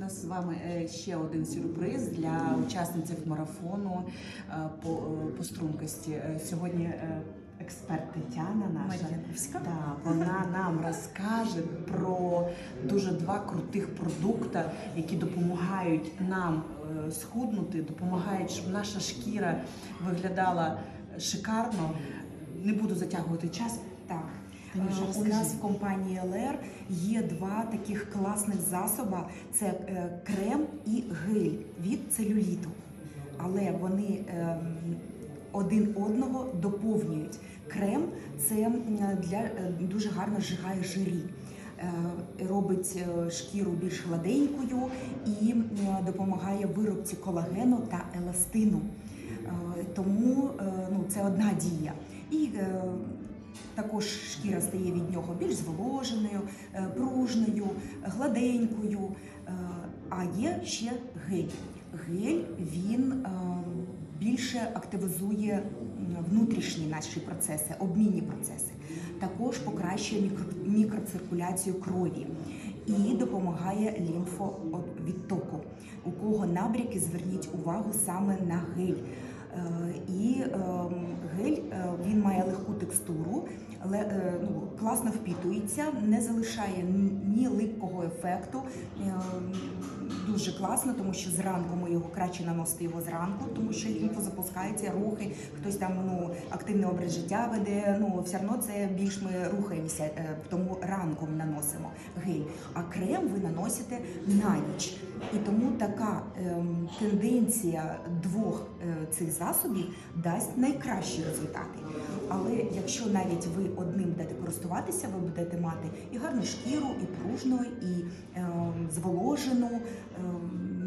У нас з вами е, ще один сюрприз для учасниць марафону е, по, е, по стрункості. Сьогодні експерт Тетяна наша. Да, вона нам розкаже про дуже два крутих продукти, які допомагають нам схуднути, допомагають, щоб наша шкіра виглядала шикарно. Не буду затягувати час. Так. Е, У нас в компанії ЛР є два таких класних засоба: це е, крем і гель від целюліту. Але вони ем, один одного доповнюють. Крем це для е, дуже гарно зжигає жирі. Робить шкіру більш гладенькою і допомагає виробці колагену та еластину. Тому ну, це одна дія. І також шкіра стає від нього більш зволоженою, е, пружною, гладенькою. Е, А є ще гель. Гель він е, більше активізує внутрішні наші процеси, обмінні процеси. Також покращує мікроциркуляцію крові і допомагає лімфовідтоку. У кого набряки, зверніть увагу саме на гель. І ем, має легку текстуру, е, ну, класно впітується, не залишає ні липкого ефекту. Ем, Дуже класно, тому що зранку ми його краще наносити його зранку, тому що лімфа запускається, рухи, хтось там ну активний образ життя веде. Ну все одно це більш ми рухаємося, е, тому ранком наносимо гель. А крем ви наносите на ніч. І тому така ем, тенденція двох е, цих засобів дасть найкращі результати. Але якщо навіть ви одним будете користуватися, ви будете мати і гарну шкіру, і пружну, і е, зволожену, е,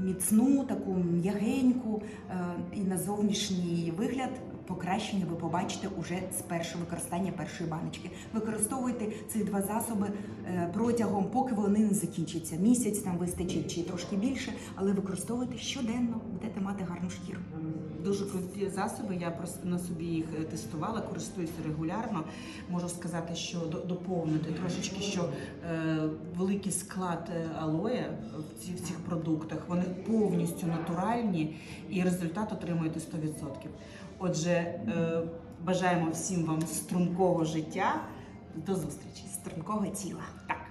міцну, таку м'ягеньку, е, і на зовнішній вигляд. Покращення ви побачите уже з першого використання першої баночки. Використовуйте ці два засоби е, протягом, поки вони не закінчаться. Місяць там вистачить чи трошки більше, але використовуйте щоденно, будете мати гарну шкіру. Дуже круті засоби. Я просто на собі їх е, тестувала, користуюся регулярно. Можу сказати, що до- доповнити трошечки, що е, великий склад е, алоє в, ці, в цих продуктах вони повністю натуральні і результат отримуєте 100%. Отже, е, бажаємо всім вам стрункого життя. До зустрічі! Стрункого тіла. Так.